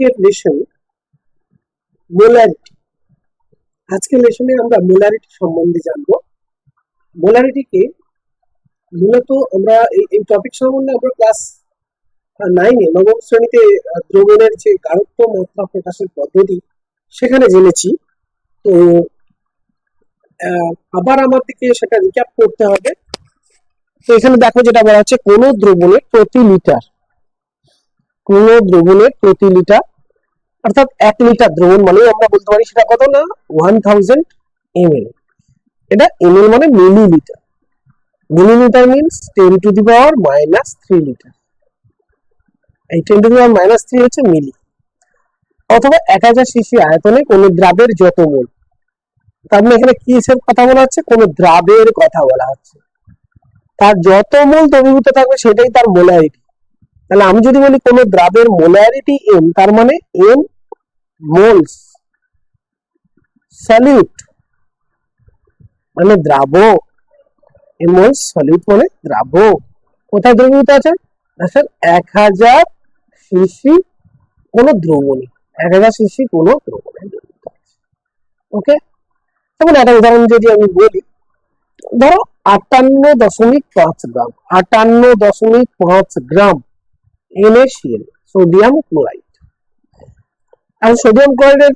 আজকের lesson molarity আজকের লেসনে আমরা মোলারিটি সম্বন্ধে জানব। মোলারিটিকে মূলত আমরা এই টপিক সম্বন্ধে আমরা ক্লাস নাইনে নবম শ্রেণীতে দ্রবণের যে গাঢ়ত্ব মাত্রা প্রকাশের পদ্ধতি সেখানে জেনেছি। তো আবার আমাদেরকে সেটা রিক্যাপ করতে হবে। তো এখানে দেখো যেটা বলা হচ্ছে, কোন দ্রবণের প্রতি লিটার কোন দ্রবণের প্রতি লিটার অর্থাৎ এক লিটার দ্রবণ মানে আমরা বলতে পারি সেটা কত না? ওয়ান থাউজেন্ড এমএল এটা এমএল মানে millilitre millilitre means ten to the power minus three litre এই ten to the power minus three হচ্ছে মিলি অথবা এক হাজার সিসি আয়তনে কোন দ্রাবের যত মোল। তার মানে এখানে কি হিসেবে কথা বলা হচ্ছে? কোন দ্রাবের কথা বলা হচ্ছে। তার যত মোল দ্রবীভূত থাকবে সেটাই তার মোলারিটি। তাহলে আমি যদি বলি কোন দ্রাবের মোলারিটি এম তার মানে এম মোলস সলিউট মানে দ্রাব। এম মোলস সলিউট মানে দ্রাব। কোথায় দ্রবীভূত আছে? না স্যার এক হাজার সিসি কোন দ্রবণী। এক হাজার সিসি কোন দ্রবণে আছে। ওকে যেমন একটা উদাহরণ যদি আমি বলি, ধরো আটান্ন দশমিক পাঁচ গ্রাম, আটান্ন দশমিক পাঁচ গ্রাম। NaCl সোডিয়াম ক্লোরাইড আর সোডিয়াম ক্লোরাইডের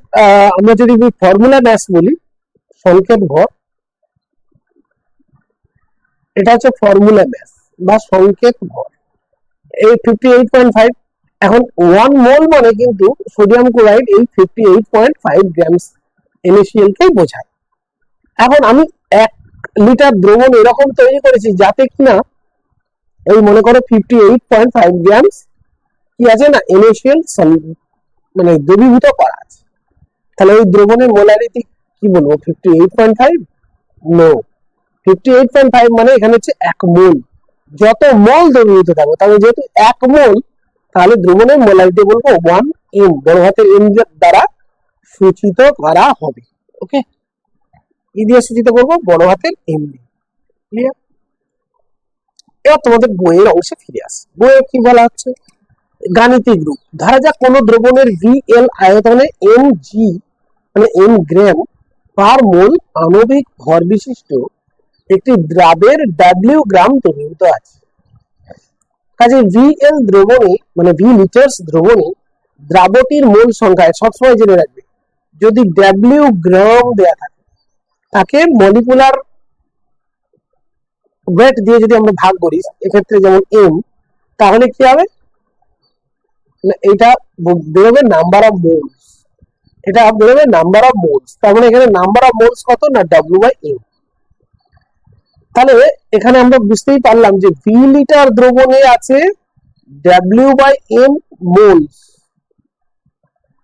আমরা যদি ফর্মুলা ব্যাস বলি, সংকেত ভর এটা হচ্ছে ফর্মুলা ব্যাস বা সংকেত ভর এই ফিফটি এইট পয়েন্ট ফাইভ এখন ওয়ান মোল মানে কিন্তু সোডিয়াম ক্লোরাইড এই fifty eight point five grams NaCl কেই বোঝায়। এখন আমি এক লিটার দ্রবণ এরকম তৈরি করেছি যাতে কিনা এই মনে করো fifty eight point five grams কি আছে না এনএসিএল মানে দ্রবীভূত করা আছে। তাহলে ওই দ্রবণের মোলারিটি কি বলব fifty eight point five no fifty eight point five মানে এখানে হচ্ছে এক মোল। যত মোল দ্রবীভূত থাকবে, তাহলে যেহেতু এক মোল, তাহলে দ্রবণের মোলারিটি বলব ওয়ান এম বড় হাতের এম দ্বারা সূচিত করা হবে। ওকে কি দিয়ে সূচিত করব, বড় হাতের এম দিয়ে। ক্লিয়ার এবার তোমাদের বইয়ের অংশে ফিরে আস। বইয়ে কি বলা হচ্ছে? গাণিতিক রূপ। ধরা যাক কোন দ্রবণের ভি এল আয়তনে এম জি মানে এম গ্রাম পার মোল আণবিক ভর বিশিষ্ট একটি দ্রাবের ডাব্লিউ গ্রাম দ্রবীভূত আছে। কাজে ভি এল দ্রবণে মানে ভি লিটার্স দ্রবণে দ্রাবটির মোল সংখ্যায় সবসময় জেনে রাখবে। যদি ডাব্লিউ গ্রাম দেয়া থাকে, তাকে মলিকুলার ওয়েট দিয়ে যদি আমরা ভাগ করি, এক্ষেত্রে যেমন এম তাহলে কি হবে? এটা বেরোবে নাম্বার অফ মোলস এটা বেরোবে নাম্বার অফ মোলস তার মানে এখানে নাম্বার অফ মোলস কত না ডাব্লিউ বাই এম তাহলে এখানে আমরা বুঝতেই পারলাম যে ভি লিটার দ্রবণে আছে ডাব্লিউ বাই এম মোলস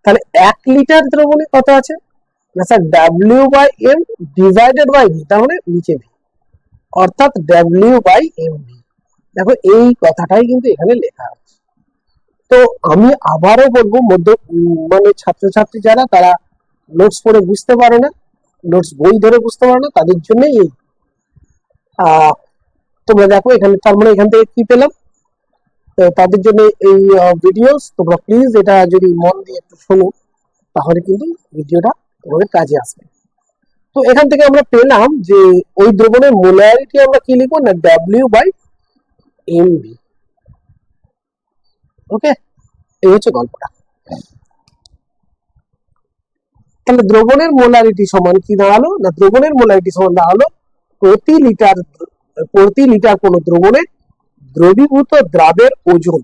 তাহলে এক লিটার দ্রবণে কত আছে? না sir W by M divided by V মানে নিচে ভি অর্থাৎ ডাব্লিউ বাই এম ভি দেখো, এই কথাটাই কিন্তু এখানে লেখা আছে। তো আমি আবারও বলব, মধ্য মানে ছাত্রছাত্রী যারা, তারা নোটস পড়ে বুঝতে পারে না নোটস বই ধরে বুঝতে পারে না, তাদের জন্যই এই। তোমরা দেখো, এখানে তার মানে এখান থেকে কি পেলাম? তো তাদের জন্য এই ভিডিওস তোমরা প্লিজ এটা যদি মন দিয়ে একটু শোনো, তাহলে কিন্তু ভিডিওটা তোমাদের কাজে আসবে। তো এখান থেকে আমরা পেলাম যে ওই দ্রবণের মোলারিটি আমরা কি লিখব না W by M B okay এই হচ্ছে গল্পটা। তাহলে দ্রবণের মোলারিটি সমান কি দাঁড়াল? না, দ্রবণের মোলারিটি সমান দাঁড়াল প্রতি লিটার প্রতি লিটার কোন দ্রবণে দ্রবীভূত দ্রাবের ওজন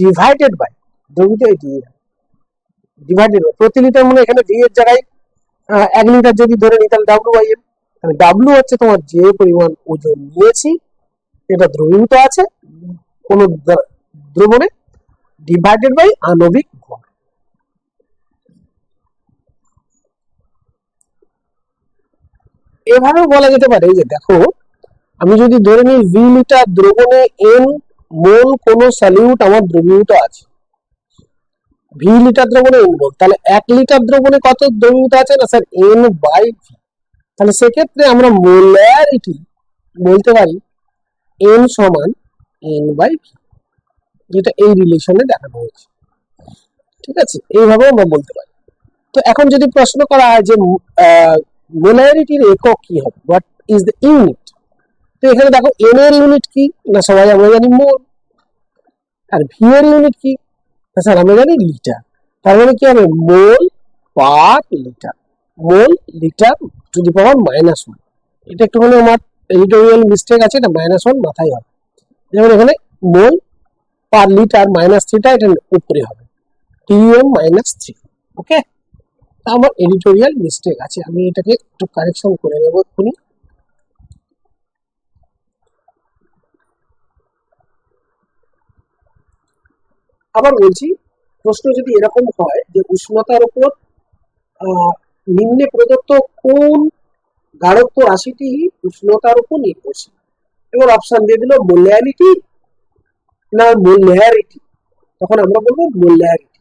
ডিভাইডেড বাই দ্রবীভূত ডিভাইডেড প্রতি লিটার মানে এখানে ভি এর জায়গায় এক লিটার যদি ধরে তাহলে ডাব্লু আই এম তাহলে ডাব্লু হচ্ছে তোমার যে পরিমাণ ওজন নিয়েছি, এটা দ্রবীভূত আছে, কোন দ্রবণে ডিভাইডেড বাই আণবিক ভর এভাবেও বলা যেতে পারে যে দেখো, আমি যদি ধরে নিই ভি লিটার দ্রবণে এন মোল কোন সলিউট আমার দ্রবীভূত আছে। ভি লিটার দ্রবণে এন মোল তাহলে এক লিটার দ্রবণে কত দ্রবীভূত আছে না? স্যার এন বাই ভি তাহলে সেক্ষেত্রে আমরা মোলারিটি বলতে পারি এন সমান এন বাই ভি যেটা এই রিলেশনে দেখানো হয়েছে। ঠিক আছে? এইভাবে আমরা বলতে পারি। তো এখন যদি প্রশ্ন করা হয় যে মোলারিটির একক কি হবে? হোয়াট ইজ দ্য ইউনিট তো এখানে দেখো এন এর ইউনিট কি? না সবাই আমরা জানি মোল। আর ভি এর ইউনিট কি? স্যার আমরা জানি লিটার। তার মানে কি হবে? Mole per litre. Mole litre to the power minus one এটা একটুখানি আমার এডিটোরিয়াল মিস্টেক আছে, এটা মাইনাস ওয়ান মাথায় হবে। যেমন এখানে মোল পার লিটার মাইনাস থ্রিটা এটা উপরে হবে। টিএম মাইনাস থ্রি ওকে তা আমার এডিটোরিয়াল মিস্টেক আছে। আমি এটাকে একটু কারেকশন করে নেব এক্ষুনি। আবার বলছি, প্রশ্ন যদি এরকম হয় যে উষ্ণতার উপর নিম্নে প্রদত্ত কোন গাঢ়ত্ব রাশিটি উষ্ণতার উপর নির্ভরশীল? এবার অপশন দিয়ে দিল মোল্যালিটি না মোল্যারিটি তখন আমরা বলব মোল্যারিটি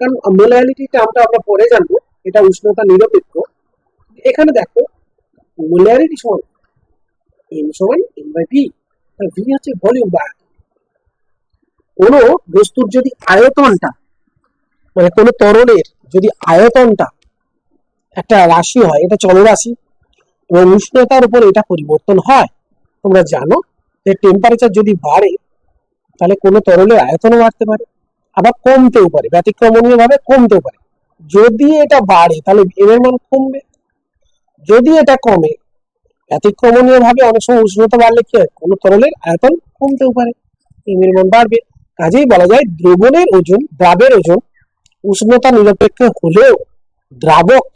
কারণ মোল্যারিটি টার্মটা আমরা পরে জানব, এটা উষ্ণতা নিরপেক্ষ। এখানে দেখো মোল্যারিটি সমান এম সমান এম বাই ভি ভি হচ্ছে ভলিউম বা। কোনো বস্তুর যদি আয়তনটা মানে কোনো তরলের যদি আয়তনটা একটা রাশি হয়, এটা চলরাশি, এবং উষ্ণতার উপর এটা পরিবর্তন হয়, তোমরা জানো যে টেম্পারেচার যদি বাড়ে, তাহলে কোনো তরলের আয়তনও বাড়তে পারে, আবার কমতেও পারে ব্যতিক্রমণীয় ভাবে কমতেও পারে। যদি এটা বাড়ে, তাহলে এর মান কমবে। যদি এটা কমে ব্যতিক্রমণীয় ভাবে অনেক সময় উষ্ণতা বাড়লে কি হয়? কোনো তরলের আয়তন কমতেও পারে এম এর মান বাড়বে। কাজেই বলা যায় দ্রবণের ওজন, দ্রাবের ওজন উষ্ণতা নিরপেক্ষ হলেও দ্রাবক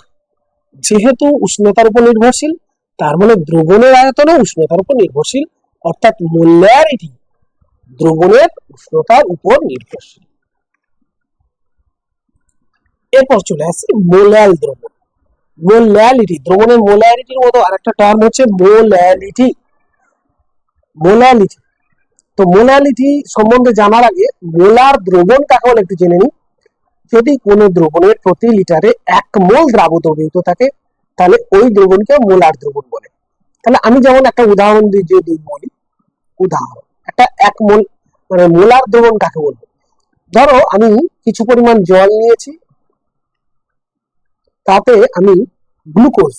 যেহেতু উষ্ণতার উপর নির্ভরশীল, তার মানে দ্রবণের আয়তনও উষ্ণতার উপর নির্ভরশীল, অর্থাৎ মোল্যারিটি দ্রবণের উষ্ণতার উপর নির্ভরশীল। এরপর চলে আসি মোল্যাল দ্রবণ। মোল্যালিটি, দ্রবণের মোল্যালিটির মতো আরেকটা টার্ম হচ্ছে মোল্যালিটি। মোল্যালিটি তো মোলালিটি সম্বন্ধে জানার আগে মোলার দ্রবণ কাকে বলে একটু জেনে নিই। যদি কোনো দ্রবণের প্রতি লিটারে এক মোল দ্রাব দ্রবীভূত থাকে, তাহলে ওই দ্রবণকে মোলার দ্রবণ বলে। তাহলে আমি যেমন একটা উদাহরণ দিই যে দুই বলি, উদাহরণ, একটা এক মোল মানে মোলার দ্রবণ কাকে বলব ধরো আমি কিছু পরিমাণ জল নিয়েছি, তাতে আমি গ্লুকোজ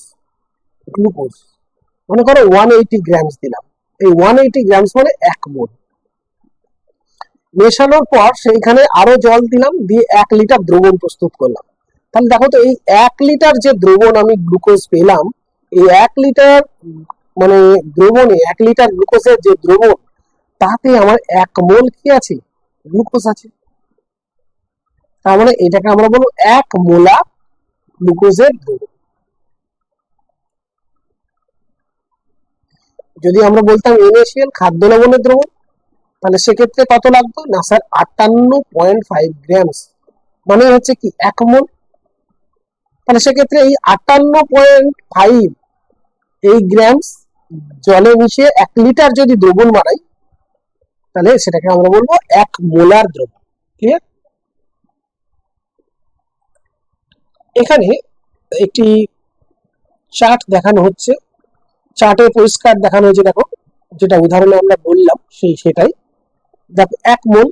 গ্লুকোজ মনে করো ওয়ান এইটি গ্রামস দিলাম। এই ওয়ান এইটি গ্রামস মানে এক মোল। মেশানোর পর সেইখানে আরও জল দিলাম, দিয়ে এক লিটার দ্রবণ প্রস্তুত করলাম। তাহলে দেখো তো, এই এক লিটার যে দ্রবণ আমি গ্লুকোজ পেলাম, এই এক লিটার মানে দ্রবণে, এক লিটার গ্লুকোজের যে দ্রবণ, তাতে আমার এক মোল কি আছে? গ্লুকোজ আছে। তার মানে এটাকে আমরা বলব এক মোলা গ্লুকোজের দ্রবণ। যদি আমরা বলতাম এনএসিএল, খাদ্য লবণের দ্রবণ তাহলে সেক্ষেত্রে কত লাগতো না, স্যার, আটান্ন পয়েন্ট ফাইভ গ্রামস। মানে হচ্ছে কি, এক মোল তাহলে সেক্ষেত্রে এই আটান্ন পয়েন্ট ফাইভ এই গ্রামস জলে মিশিয়ে এক লিটার যদি দ্রবণ বানাই, তাহলে সেটাকে আমরা বলব এক মোলার দ্রবণ। ক্লিয়ার এখানে একটি চার্ট দেখানো হচ্ছে। চার্টে পরিষ্কার দেখানো হয়েছে, দেখো। যেটা উদাহরণে আমরা বললাম, সেই সেটাই। দেখো এক মোল,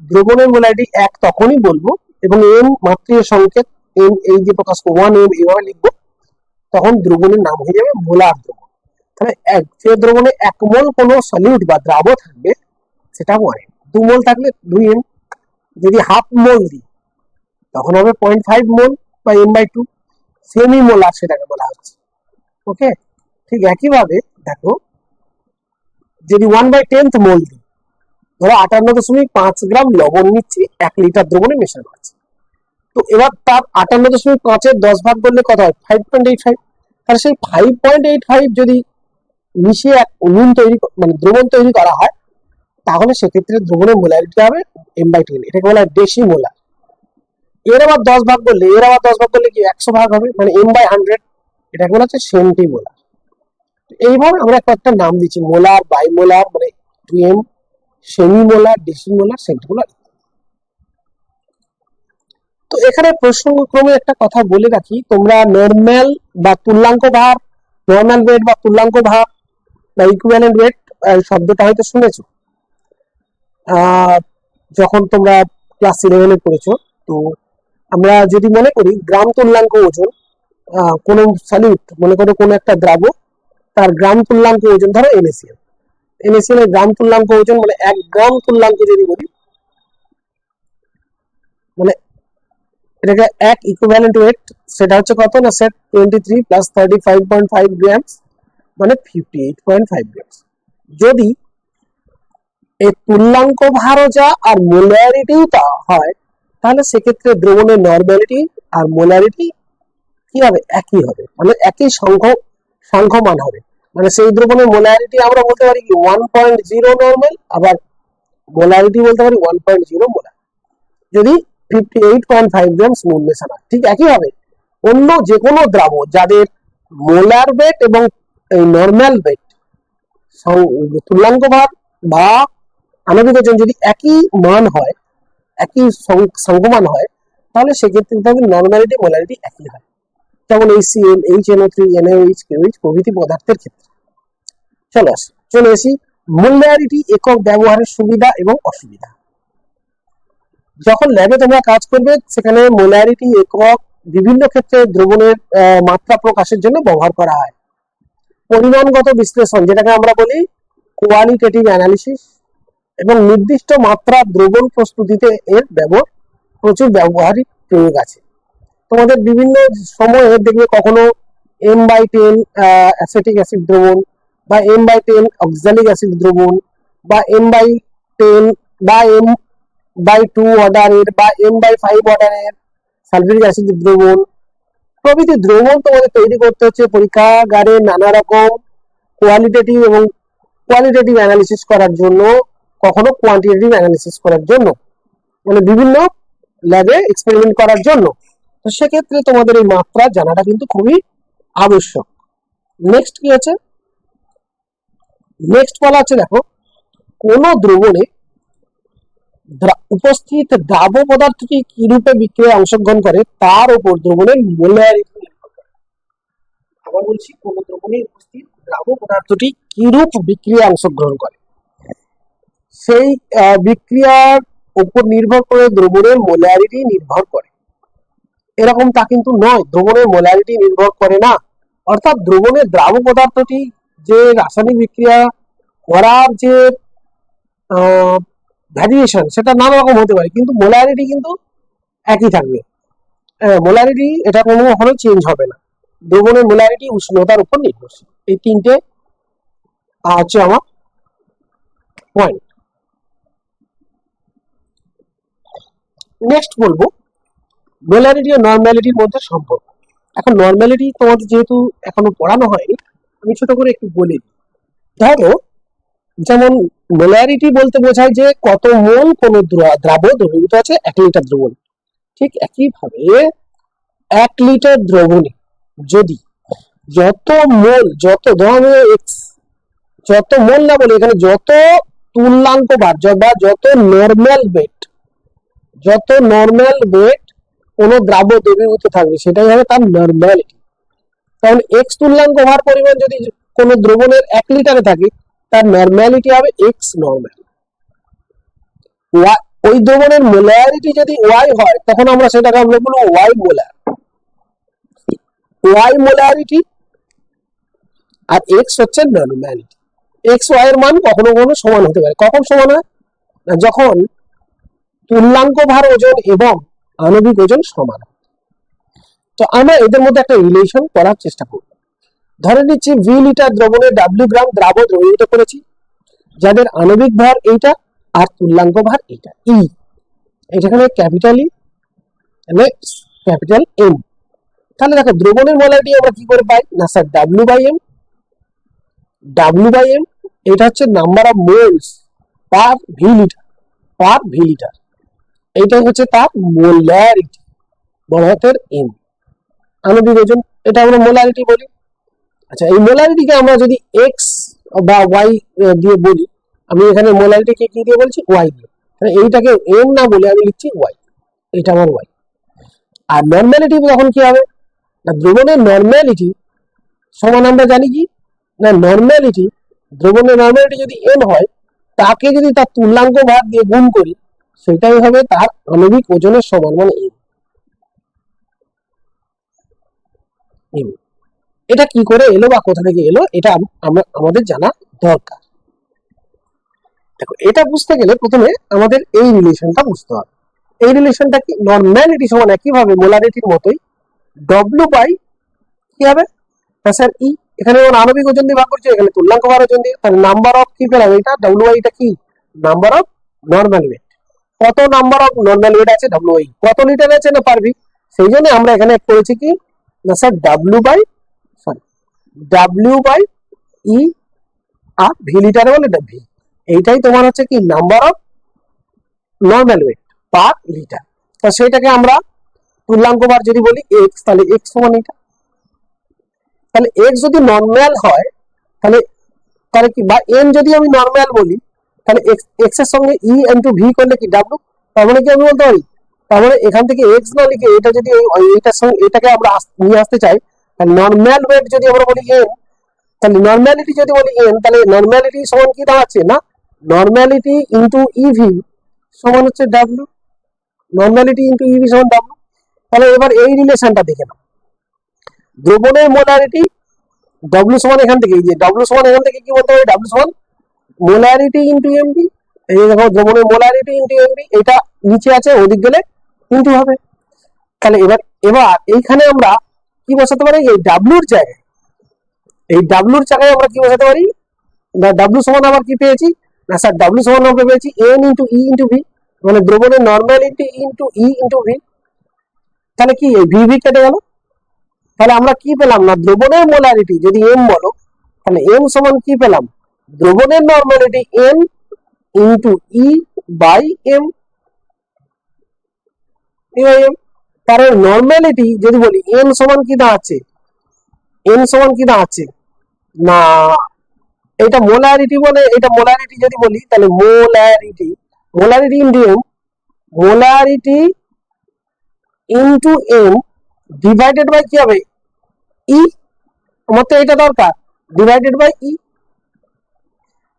দ্রবণের মোলারিটি এক তখনই বলব এবং এম মাত্রীয় সংকেত এম এই যে প্রকাশ ওয়ান এম এইভাবে লিখব, তখন দ্রবণের নাম হয়ে যাবে মোলার দ্রবণ। তাহলে এক যে দ্রবণে এক মোল কোনো সলিউট বা দ্রাব থাকবে, সেটা ওয়ান এম দু মোল থাকলে দুই এম যদি হাফ মোল দিই, তখন হবে পয়েন্ট ফাইভ মোল বা M by two semi molar সেটাকে বলা হচ্ছে। ওকে ঠিক একইভাবে দেখো, যদি ওয়ান বাই টেন্থ মোল দিই ধরো আটান্ন দশমিক পাঁচ গ্রাম লবণ নিচ্ছি এক লিটার দ্রবণে মেশানো আছে। তো এবার তার আটান্ন দশমিক পাঁচের দশ ভাগ করলে কত হয়? ফাইভ পয়েন্ট এইট ফাইভ তাহলে সেই ফাইভ পয়েন্ট এইট ফাইভ যদি মিশিয়ে এক নুন তৈরি মানে দ্রবণ তৈরি করা হয়, তাহলে সেক্ষেত্রে দ্রবণের মোলারিটি হবে এম বাই টেন এটাকে বলা হয় ডেসি মোলার এর আবার দশ ভাগ করলে, এর আবার দশ ভাগ করলে কি একশো ভাগ হবে? মানে এম বাই হান্ড্রেড এটাকে বলা হচ্ছে সেন্টি মোলার এইভাবে আমরা একটা নাম দিচ্ছি। মোলার বাই মোলার মানে two M semi molar deci molar centi তো এখানে প্রসঙ্গক্রমে একটা কথা বলে রাখি, তোমরা নর্মাল বা তুল্যাঙ্ক ভার নর্মাল ওয়েট বা তুল্যাঙ্ক ভার, বা ইকুইভ্যালেন্ট ওয়েট শব্দটা হয়তো শুনেছো। যখন তোমরা ক্লাস ইলেভেনে পড়েছো, তো আমরা যদি মনে করি গ্রাম তুল্যাঙ্ক ওজন কোনো সলিড মনে করো কোনো একটা দ্রাব তার গ্রাম তুল্যাঙ্ক ওজন ধরো এনএসিএল এনএসিএল এর গ্রাম তুল্যাঙ্ক ওজন মানে এক গ্রাম তুল্যাঙ্ক যদি বলি মানে এটাকে এক ইকুইভ্যালেন্ট ওয়েট সেটা হচ্ছে কত না set twenty three plus thirty five point five grams মানে fifty eight point five grams যদি এই তুল্যাঙ্ক ভারও যা আর মোলারিটিও তা হয়, তাহলে সেক্ষেত্রে দ্রবণের নর্মালিটি আর মোলারিটি কি হবে? একই হবে। মানে একই সংখ্য সংখ্যমান হবে। মানে সেই দ্রবণের মোলারিটি আমরা বলতে পারি কি ওয়ান পয়েন্ট জিরো নর্মাল আবার মোলারিটি বলতে পারি ওয়ান পয়েন্ট জিরো মোলার যদি fifty eight point five gram নুন মেশানো ঠিক একই হবে অন্য যে কোনো দ্রাব যাদের মোলার বেট এবং এই নর্মাল বেট তুল্যাঙ্ক ভার বা আণবিক ওজন যদি একই মান হয়, একই সং- হয়, তাহলে সেক্ষেত্রে তাদের নর্মালিটি মোলারিটি একই হয়। যেমন এই CL H NO three NH কেউইচ প্রভৃতি পদার্থের ক্ষেত্রে। চলো আসি, চলে আসি মোলারিটি একক ব্যবহারের সুবিধা এবং অসুবিধা। যখন ল্যাবে তোমরা কাজ করবে, সেখানে মোলারিটি একক বিভিন্ন ক্ষেত্রে দ্রবণের মাত্রা প্রকাশের জন্য ব্যবহার করা হয়। পরিমাণগত বিশ্লেষণ, যেটাকে আমরা বলি কোয়ালিটেটিভ অ্যানালিসিস এবং নির্দিষ্ট মাত্রা দ্রবণ প্রস্তুতিতে এর ব্যবহার, প্রচুর ব্যবহারিক প্রয়োগ আছে। তোমাদের বিভিন্ন সময়ে দেখবে কখনো M by ten acetic acid দ্রবণ বা M by ten oxalic acid দ্রবণ বা এম বাই টেন বা এম বাই টু অর্ডারের বা এম বাই ফাইভ অর্ডারের সালফিউরিক অ্যাসিড দ্রবণ। প্রভৃতি দ্রবণ তোমাদের তৈরি করতে হচ্ছে পরীক্ষাগারে নানা রকম কোয়ালিটেটিভ এবং কোয়ালিটেটিভ অ্যানালিসিস করার জন্য, কখনো কোয়ান্টিটেটিভ অ্যানালিসিস করার জন্য। মানে বিভিন্ন ল্যাবে এক্সপেরিমেন্ট করার জন্য। তো সেক্ষেত্রে তোমাদের এই মাত্রা জানাটা কিন্তু খুবই আবশ্যক। নেক্সট কি আছে? নেক্সট বলা আছে, দেখো, কোন দ্রবণে উপস্থিত দ্রাব পদার্থটি কি রূপে বিক্রিয়ায় অংশগ্রহণ করে, তার উপর দ্রবণের মোলারিটি আবার বলছি, কোন দ্রবণে উপস্থিত দ্রাব পদার্থটি কিরূপ বিক্রিয়ায় অংশগ্রহণ করে? সেই বিক্রিয়ার উপর নির্ভর করে দ্রবণের মোলারিটি নির্ভর করে। এরকম তা কিন্তু নয়। দ্রবণের মোলারিটি নির্ভর করে না। অর্থাৎ দ্রবণের দ্রাব পদার্থটি যে রাসায়নিক বিক্রিয়া করার যে ভ্যারিয়েশন সেটা নানা রকম হতে পারে। কিন্তু মোলারিটি কিন্তু একই থাকবে। মোলারিটি এটা কোনো কখনো চেঞ্জ হবে না। দ্রবণের মোলারিটি উষ্ণতার উপর নির্ভরশীল। এই তিনটে হচ্ছে আমার পয়েন্ট নেক্সট বলব। মোলারিটি ও নর্মালিটির মধ্যে সম্পর্ক। এখন নর্মালিটি তোমাদের যেহেতু এখনও পড়ানো হয়নি, আমি ছোট করে একটু বলি ধরো, যেমন মোলারিটি বলতে বোঝায় যে কত মোল কোন দ্রা- দ্রাব দ্রবীভূত আছে, এক লিটার দ্রবণ। ঠিক একইভাবে এক লিটার দ্রবণে যদি যত মোল, যত ধরো যত মোল না বলে, এখানে যত তুল্যাঙ্ক বার বা যত নর্মাল বেট যত নর্মাল বেট কোন দ্রাব্য দ্রবীভূত থাকবে, সেটাই হবে তার নর্মালিটি কারণ এক্স তুল্যাঙ্ক ভার পরিমাণ যদি কোন দ্রবণের এক লিটারে থাকে, তার নর্মালিটি হবে এক্স নর্মাল ওই দ্রবণের মোলারিটি যদি ওয়াই হয়, তখন আমরা সেটাকে আমরা বলব ওয়াই মোলার ওয়াই মোলারিটি আর এক্স হচ্ছে নর্মালিটি এক্স ওয়াই এর মান কখনো কখনো সমান হতে পারে। কখন সমান হয়? যখন তুল্যাঙ্ক ভার ওজন এবং আণবিক ওজন সমান। তো আমরা এদের মধ্যে একটা রিলেশন করার চেষ্টা করব। ধরে নিচ্ছি ভি লিটার দ্রবণে ডাব্লিউ গ্রাম দ্রাব দ্রবীভূত করেছি, যাদের আণবিক ভার এইটা আর তুল্যাঙ্ক ভার এইটা। ই এখানে ক্যাপিটাল ই ক্যাপিটাল এম তাহলে দেখো, দ্রবণের মোলারিটি আমরা কি করে পাই? না sir W by M W by M এটা হচ্ছে number of moles per V litre per V litre এইটাই হচ্ছে তার মোলারিটি বড় হাতের এম আণবিক ওজন এটা আমরা মোলারিটি বলি। আচ্ছা এই মোলারিটিকে আমরা যদি এক্স বা ওয়াই দিয়ে বলি, আমি এখানে মোলারিটিকে কি দিয়ে বলছি? ওয়াই দিয়ে। তাহলে এইটাকে এম না বলে আমি লিখছি ওয়াই এটা আমার ওয়াই আর নর্মালিটি তখন কি হবে? না, দ্রবণের নর্মালিটি সমান আমরা জানি কি? না নর্মালিটি দ্রবণের নর্মালিটি যদি এন হয়, তাকে যদি তার তুল্যাঙ্ক ভাগ দিয়ে গুণ করি সেটাই হবে তার আণবিক ওজনের সমান মানে এম এটা কি করে এলো বা কোথা থেকে এলো, এটা আমাদের জানা দরকার। দেখো, এটা বুঝতে গেলে প্রথমে আমাদের এই রিলেশনটা বুঝতে হবে। এই রিলেশনটা কি নর্মালিটি সমান একইভাবে মোলারিটির মতোই। ডব্লিউ বাই কি হবে? স্যার ই এখানে যেমন আণবিক ওজন দিয়ে ভাগ করছে, এখানে তুল্যাঙ্ক ভার ওজন দিয়ে তাহলে নাম্বার অফ কি পেলাম? এটা ডব্লিউ এটা কি? নাম্বার অফ নর্মাল ওয়েট কত নাম্বার অফ নর্মাল ওয়েট আছে? ডব্লিউ কত লিটার আছে না পারবি সেই জন্য আমরা এখানে করেছি কি? না sir W by sorry W by E R V লিটারে বলে ভি এইটাই তোমার হচ্ছে কি? Number of normal weight per litre তো সেটাকে আমরা তুল্যাঙ্ক বার যদি বলি এক্স তাহলে এক্স সমান এটা। তাহলে এক্স যদি নর্মাল হয়, তাহলে তাহলে কি? বা এন যদি আমি নর্মাল বলি তাহলে এক্সের সঙ্গে ই ইন্টু ভি করলে কি ডাব্লু তার মানে কি আমি বলতে পারি? তার মানে এখান থেকে এক্স না লিখে এটা যদি এইটার সঙ্গে, এটাকে আমরা নিয়ে আসতে চাই, তাহলে নর্মাল ওয়েট যদি আমরা বলি এন তাহলে নর্মালিটি যদি বলি এন তাহলে নর্মালিটি সমান কি দাঁড়াচ্ছে না? নর্মালিটি ইন্টু ইভি সমান হচ্ছে ডাব্লু নর্মালিটি ইন্টু ইভি সমান ডাব্লু তাহলে এবার এই রিলেশনটা দেখে নাও। দ্রবণের মোলারিটি ডব্লিউ সমান এখান থেকে যে ডব্লিউ সমান এখান থেকে কি বলতে পারি ডব্লিউ সমান মোলারিটি ইন্টু এমবি এই দেখো দ্রবণের মোলারিটি ইন্টু এমবি এটা নিচে আছে, ওদিক গেলে ইন্টু হবে। তাহলে এবার এবার এইখানে আমরা কি বসাতে পারি? এই ডাব্লুর জায়গায়। এই ডাব্লুর জায়গায় আমরা কি বসাতে পারি? না ডাব্লু সমান আবার কি পেয়েছি? না স্যার ডাব্লু সমান আমরা পেয়েছি N into E into V মানে দ্রবণের normality into E into V তাহলে কি, এই ভি ভি কেটে গেল? তাহলে আমরা কি পেলাম? না, দ্রবণের মোলারিটি যদি এম বলো, তাহলে এম সমান কি পেলাম? দ্রবণের normality N into E by M M তার নর্মালিটি যদি বলি এন সমান কি দাঁড়াচ্ছে? এন সমান কি দাঁড়াচ্ছে? না। এটা মোলারিটি বলে, এটা মোলারিটি যদি বলি, তাহলে molarity molarity into M molarity into M divided by কি হবে? ই আমার তো এটা দরকার। ডিভাইডেড বাই ই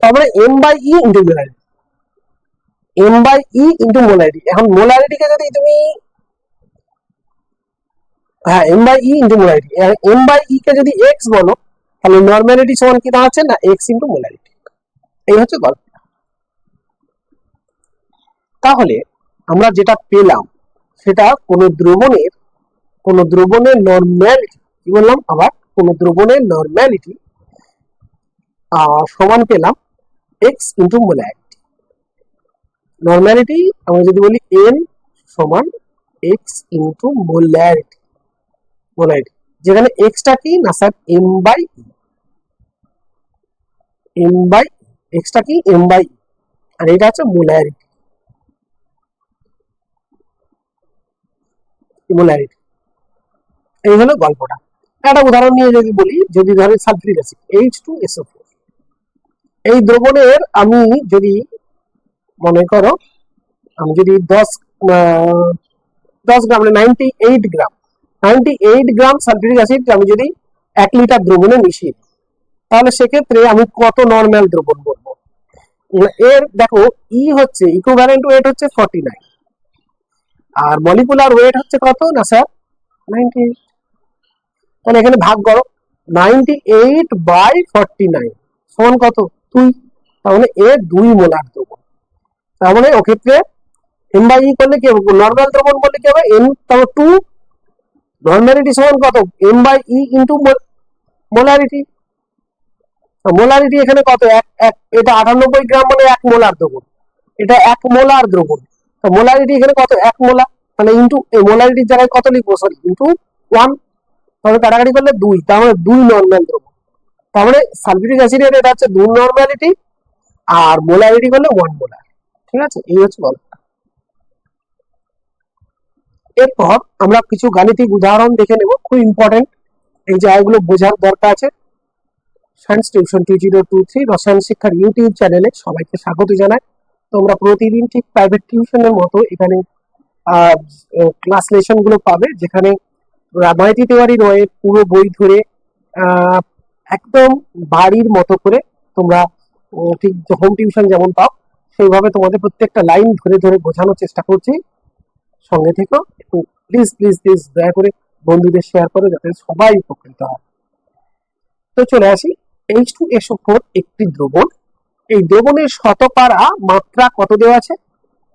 তারপরে M by E into molarity M by E into molarity এখন মোলারিটিকে যদি তুমি হ্যাঁ M by E into molarity M by E কে যদি এক্স বলো, তাহলে নর্মালিটি সমান কি দাঁড়াচ্ছে না? এক্স ইন্টু মোলারিটি এই হচ্ছে গল্প। তাহলে আমরা যেটা পেলাম, সেটা কোন দ্রবণের কোন দ্রবণের নর্মালিটি কি বললাম আবার? কোন দ্রবণের নর্মালিটি সমান পেলাম এক্স ইন্টু মোলারিটি নর্মালিটি আমরা যদি বলি এন সমান এক্স ইন্টু মোলারিটি মোলারিটি যেখানে এক্সটা কি? না sir M by M by extra কি? এম বাই আর এটা হচ্ছে মোলারিটি মোলারিটি এই হলো গল্পটা। একটা উদাহরণ নিয়ে যদি বলি, যদি ধরে sulphuric acid H two SO এই দ্রবণের আমি যদি মনে করো, আমি যদি দশ দশ গ্রাম মানে ninety eight gram ninety eight gram sulphuric acid আমি যদি এক লিটার দ্রবণে মিশিয়ে তাহলে সেক্ষেত্রে আমি কত নর্মাল দ্রবণ বলব? এর দেখো ই হচ্ছে ইকুইভ্যালেন্ট ওয়েট হচ্ছে ফর্টি নাইন আর মলিকুলার ওয়েট হচ্ছে কত? না স্যার নাইনটি তাহলে এখানে ভাগ করো ninety eight by forty nine সমান কত? দুই মানে এ দুই মোলার দ্রবণ। তার মানে ওক্ষেত্রে এম বাই ই করলে কি হবে? নর্মাল দ্রবণ বললে কি হবে? এন তারপর টু নর্মালিটি সমান কত? M by E into molarity molarity এখানে কত? এক এক, এটা আটানব্বই গ্রাম মানে এক মোলার দ্রবণ। এটা এক মোলার দ্রবণ। তো মোলারিটি এখানে কত? এক মোলা। মানে ইন্টু এই মোলারিটির জায়গায় কত লিখব? সরি ইন্টু ওয়ান তাহলে কাটাকাটি করলে দুই। তার মানে দুই নর্মাল দ্রবণ। তার মানে সালফিউরিক অ্যাসিডের এটা হচ্ছে দুই নর্মালিটি আর মোলারিটি করলে ওয়ান মোলার ঠিক আছে? এই হচ্ছে গল্প। এরপর আমরা কিছু গাণিতিক উদাহরণ দেখে নেব। খুব ইম্পর্টেন্ট এই জায়গাগুলো বোঝার দরকার আছে। Science tuition two zero two three রসায়ন শিক্ষার ইউটিউব চ্যানেলে সবাইকে স্বাগত জানাই। তোমরা প্রতিদিন ঠিক প্রাইভেট টিউশনের মতো এখানে ক্লাস লেসনগুলো পাবে, যেখানে রামায়তি তেওয়ারি রয়ের পুরো বই ধরে একদম বাড়ির মতো করে তোমরা ঠিক হোম টিউশন যেমন পাও, সেইভাবে তোমাদের প্রত্যেকটা লাইন ধরে ধরে বোঝানোর চেষ্টা করছি। সঙ্গে থেকো, একটু প্লিজ প্লিজ প্লিজ দয়া করে বন্ধুদের শেয়ার করো যাতে সবাই উপকৃত হয়। তো চলে আসি এইচ টু এসও ফোর একটি দ্রবণ। এই দ্রবণের শতকরা মাত্রা কত দেওয়া আছে?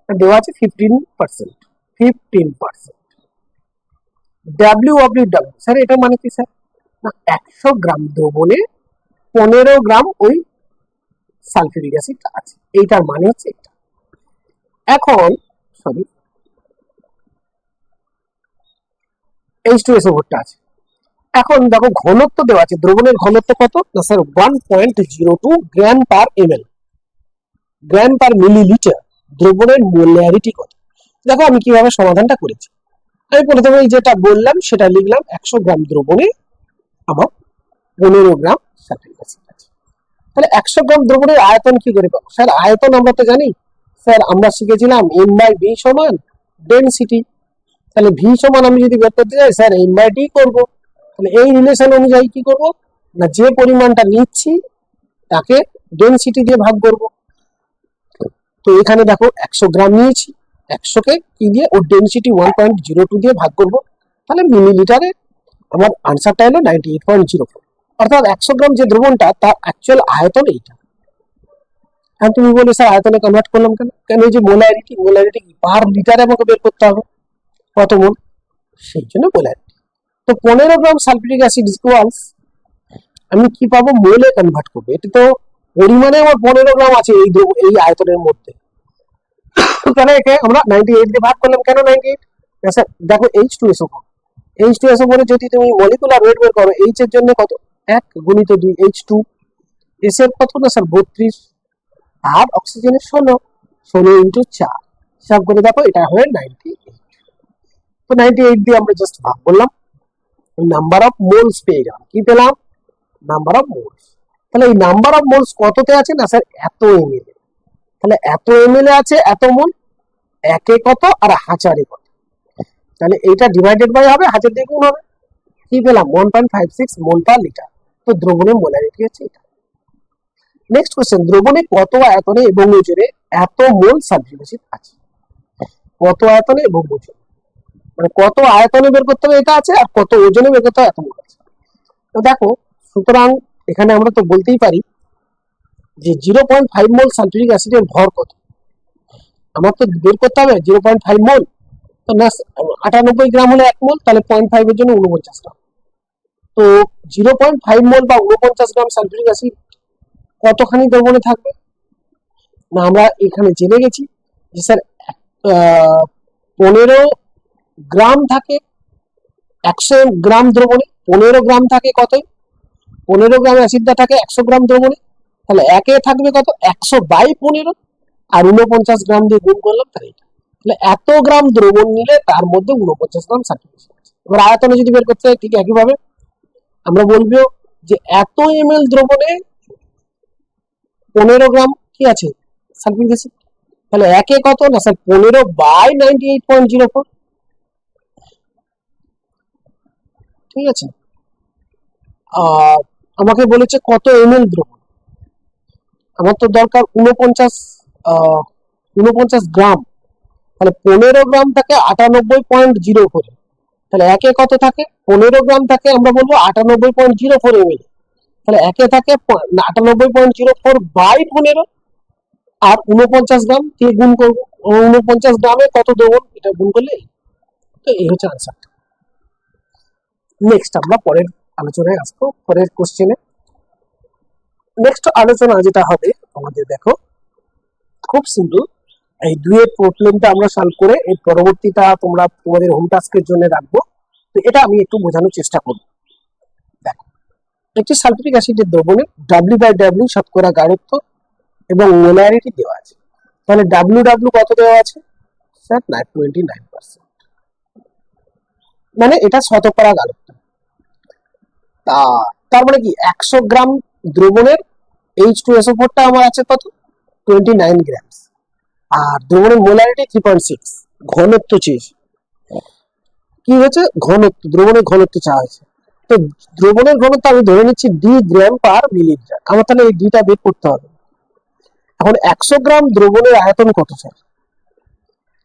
দেওয়া আছে fifteen percent fifteen percent W W sir এটা মানে কি স্যার একশো গ্রাম দ্রবণে পনেরো গ্রাম ওই সালফিউরিক অ্যাসিড আছে। এইটার মানে হচ্ছে এটা। এখন সরি এইচ টু এসও ফোরটা আছে। এখন দেখো ঘনত্ব দেওয়া আছে। দ্রবণের ঘনত্ব কত? না sir one point zero two gram per M L gram per millilitre দ্রবণের মোলারিটি কত? দেখো আমি কীভাবে সমাধানটা করেছি। আমি প্রথমে যেটা বললাম, সেটা লিখলাম একশো গ্রাম দ্রবণে আমার পনেরো গ্রাম সালফিক অ্যাসিড আছে। তাহলে একশো গ্রাম দ্রবণের আয়তন কি করে পাবো? স্যার, আয়তন আমরা তো জানি। স্যার, আমরা শিখেছিলাম এম বাই ভি সমান ডেনসিটি তাহলে ভি সমান আমি যদি বের করতে চাই স্যার এম বাই ডি করব। তাহলে এই রিলেশন অনুযায়ী কি করব? না, যে পরিমাণটা নিচ্ছি, তাকে ডেনসিটি দিয়ে ভাগ করব। তো এখানে দেখো, একশো গ্রাম নিয়েছি। একশোকে কি দিয়ে? ওর density one point zero two দিয়ে ভাগ করব। তাহলে মিলিলিটারে আমার আনসারটা হলো ninety eight point zero four অর্থাৎ একশো গ্রাম যে দ্রবণটা, তার অ্যাকচুয়াল আয়তন এইটা। হ্যাঁ তুমি বলে স্যার, আয়তনে কনভার্ট করলাম কেন? কেন যে মোলারিটি মোলারিটি পার লিটারে আমাকে বের করতে হবে? কত মোল সেই জন্য মোলারিটি তো পনেরো গ্রাম সালফিউরিক অ্যাসিড ইকুয়ালস আমি কি পাবো? মোলে কনভার্ট করব। এটা তো পরিমাণে আমার পনেরো গ্রাম আছে এই এই আয়তনের মধ্যে। তাহলে একে আমরা নাইনটি এইট দিয়ে ভাগ করলাম? কেন নাইনটি এইট স্যার দেখো H two SO H two বলে যদি তুমি মলিকুলার ওয়েট বের করো এইচ এর জন্য কত? এক গুণিত দুই এইচ টু এস এর কত না স্যার? বত্রিশ। আর অক্সিজেনের ষোলো। ষোলো ইন্টু চার। হিসাব করে দেখো, এটা হয় নাইনটি এইট তো নাইনটি এইট দিয়ে আমরা জাস্ট ভাগ করলাম। নাম্বার অফ মোলস পেয়ে গেলাম। কি পেলাম? নাম্বার অফ মোলস তাহলে এই নাম্বার অফ মোলস কততে আছে না স্যার? এত এমএল তাহলে এত এমএল আছে এত মোল একে কত? আর হাজারে কত? তাহলে এইটা ডিভাইডেড বাই হবে হাজার দিয়ে গুণ হবে। কি পেলাম? One point five six mole per litre তো দ্রবণের মোলারিটি হচ্ছে এটা। নেক্সট কোশ্চেন দ্রবণে কত আয়তনে এবং ওজনে এত মোল অ্যাসিড আছে? কত আয়তনে এবং ওজনে মানে কত আয়তনে বের করতে হবে এটা আছে, আর কত ওজনে বের করতে হবে এত মোল আছে। তো দেখো, সুতরাং এখানে আমরা তো বলতেই পারি যে zero point five mole sulphuric অ্যাসিডের ভর কত? আমার তো বের করতে হবে জিরো পয়েন্ট ফাইভ মোল। তো না আটানব্বই গ্রাম হলে এক মোল, তাহলে পয়েন্ট ফাইভ এর জন্য উনপঞ্চাশ গ্রাম। তো জিরো পয়েন্ট ফাইভ মোল বা উনপঞ্চাশ গ্রাম সালফিউরিক অ্যাসিড কতখানি দ্রবণে থাকবে? না, আমরা এখানে জেনে গেছি যে স্যার পনেরো গ্রাম থাকে একশো গ্রাম দ্রবণে। পনেরো গ্রাম থাকে কত পনেরো গ্রাম অ্যাসিডটা থাকে একশো গ্রাম দ্রবণে। তাহলে একে থাকবে কত? একশো বাই পনেরো। আর উনপঞ্চাশ গ্রাম দিয়ে গুণ করলাম তাহলে তাহলে এত গ্রাম দ্রবণ নিলে তার মধ্যে উনপঞ্চাশ গ্রাম সার্টিফিকেশন এবার আয়তনে যদি বের করতে হয়, ঠিক একইভাবে আমরা বলব যে এত এম এল দ্রবণে পনেরো গ্রাম কি আছে? অ্যাসিড তাহলে একে কত? না স্যার পনেরো by ninety eight point zero four ঠিক আছে? আর আমাকে বলেছে কত এম এল দ্রবণ? আমার তো দরকার উনপঞ্চাশ উনপঞ্চাশ গ্রাম। তাহলে পনেরো গ্রাম থাকে আটানব্বই পয়েন্ট জিরো ফোর তাহলে একে কত থাকে? পনেরো গ্রাম থাকে আমরা বলব আটানব্বই পয়েন্ট জিরো ফোর এম তাহলে একে থাকে আটানব্বই পয়েন্ট জিরো ফোর বাই পনেরো আর উনপঞ্চাশ গ্রাম দিয়ে গুণ করব? উনপঞ্চাশ গ্রামে কত দেবো? এটা গুণ করলে তো এই হচ্ছে আনসার নেক্সট আমরা পরের আলোচনায় আসব, পরের কোশ্চেনে নেক্সট আলোচনা যেটা হবে, আমাদের দেখো, খুব সিম্পল এই দুইয়ের প্রবলেমটা আমরা সলভ করে এর পরবর্তীটা তোমরা তোমাদের হোম টাস্কের জন্য রাখব। তো এটা আমি একটু বোঝানোর চেষ্টা করব। দেখো, একটি সালফিউরিক অ্যাসিডের দ্রবণে ডাব্লিউ বাই ডাব্লিউ শতকরা গাঢ়ত্ব এবং মোলারিটি দেওয়া আছে। তাহলে ডাব্লিউ ডাব্লিউ কত দেওয়া আছে? স্যার না টোয়েন্টি নাইন পার্সেন্ট মানে এটা শতকরা গাঢ়ত্ব। তা, তার মানে কি? একশো গ্রাম দ্রবণের এইচ টু এসও ফোরটা আমার আছে কত? টোয়েন্টি নাইন গ্রামস আর দ্রবণের মোলারিটি থ্রি পয়েন্ট সিক্স ঘনত্ব চেয়েছে কি হয়েছে? ঘনত্ব, দ্রবণের ঘনত্ব চাওয়া হয়েছে। তো দ্রবণের ঘনত্ব আমি ধরে নিচ্ছি ডি গ্রাম পার মিলিলিটার আমার তাহলে এই ডিটা বের করতে হবে। এখন একশো গ্রাম দ্রবণের আয়তন কত, স্যার?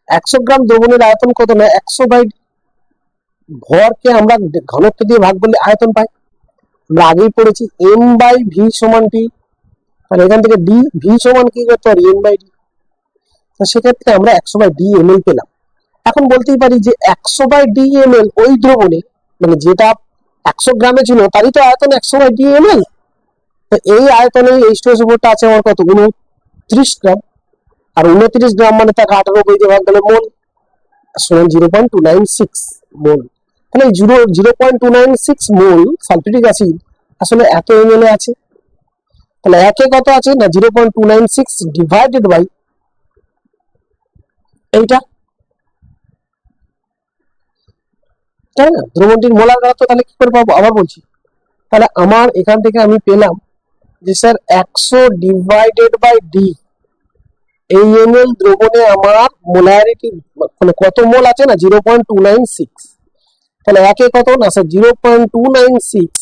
একশো গ্রাম দ্রবণের আয়তন কত না, একশো বাই ভরকে আমরা ঘনত্ব দিয়ে ভাগ করলে আয়তন পাই? আমরা আগেই পড়েছি এম বাই ভি সমান টি তাহলে এখান থেকে ডি ভি সমান কি করতে পারি এম বাই ডি তো সেক্ষেত্রে আমরা একশো বাই ডি এম এল পেলাম। এখন বলতেই পারি যে একশো বাই ডি এম এল ওই দ্রবণে মানে যেটা একশো গ্রামে ছিল, তারই তো আয়তন একশো বাই ডি এম এল তো এই আয়তনে এইচ টু উপরটা আছে আমার কত? উনত্রিশ গ্রাম। আর উনত্রিশ গ্রাম মানে তাকে আঠারো বই ভাগ গেলে মোল। সমান zero point two nine six mole. তাহলে zero zero point two nine six mole, sulphuric acid, আসলে এত এম এল আছে। তাহলে একে কত আছে? না, zero point two nine six divided by এইটা? তাই না? দ্রবণটির মোলার ঘনত্ব তাহলে কি করে পাবো? আবার বলছি। তাহলে আমার এখান থেকে আমি পেলাম যে স্যার একশো ডিভাইডেড বাই ডি এই এম এল দ্রবণে আমার মোলারিটি মানে কত মোল আছে না? Zero point two nine six তাহলে একে কত? না sir zero point two nine six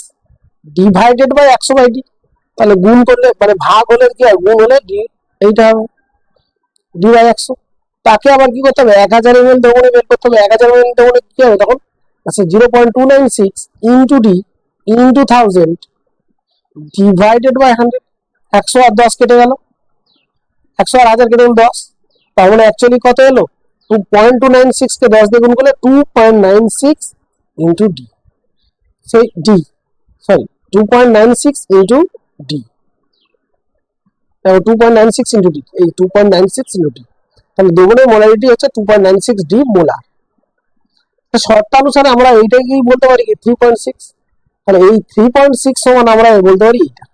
divided by একশো বাই ডি তাহলে গুণ করলে মানে ভাগ হলে কি হয়? গুণ হলে ডি এইটা হবে। ডি বাই একশো। তাকে আবার কি করতে হবে? এক হাজার এম এল দ্রবণে বের করতে হবে। এক হাজার এম এল দ্রবণে কি হবে তখন? আচ্ছা zero point two nine six into D into thousand divided by hundred একশো আর দশ কেটে গেল। একশো আর হাজার কেটে গেল দশ। তার মানে অ্যাকচুয়ালি কত এলো? Two point two nine six কে দশ দিয়ে গুণ করলে two point nine six into D সেই D sorry two point nine six into D two point nine six into D এই two point nine six into D তাহলে দ্রবণের molarity হচ্ছে two point nine six D molar শর্তানুসারে আমরা এইটাকেই বলতে পারি কি থ্রি পয়েন্ট সিক্স তাহলে এই থ্রি পয়েন্ট সিক্স সমান আমরা বলতে পারি এইটা।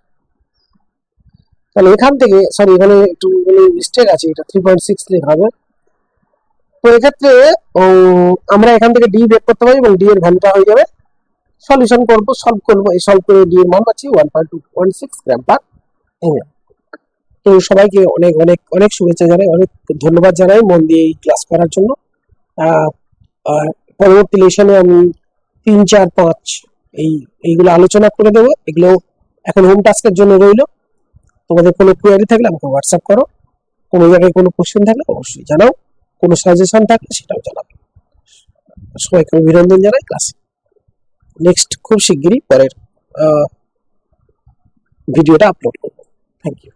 তাহলে এখান থেকে সরি এখানে একটু মিস্টেক আছে, এটা থ্রি পয়েন্ট সিক্স লেখা হবে তো এক্ষেত্রে আমরা এখান থেকে ডি বের করতে পারি এবং ডি এর ভ্যালুটা হয়ে যাবে। সলিউশন করব সলভ করব, এই সলভ করে ডি এর মান পাচ্ছি one point two point six gram per M তো সবাইকে অনেক অনেক অনেক শুভেচ্ছা জানাই, অনেক ধন্যবাদ জানাই মন দিয়ে এই ক্লাস করার জন্য। পরবর্তী লেশনে আমি তিন, চার, পাঁচ এই, এইগুলো আলোচনা করে দেবো। এগুলো এখন হোম টাস্কের জন্য রইল। তোমাদের কোনো কোয়ারি থাকলে আমাকে হোয়াটসঅ্যাপ করো। কোনো জায়গায় কোনো কোশ্চেন থাকলে অবশ্যই জানাও। কোনো সাজেশন থাকলে সেটাও জানাবে সবাইকে অভিনন্দন জানাই ক্লাসে নেক্সট খুব শিগগিরই পরের ভিডিওটা আপলোড করব। Thank you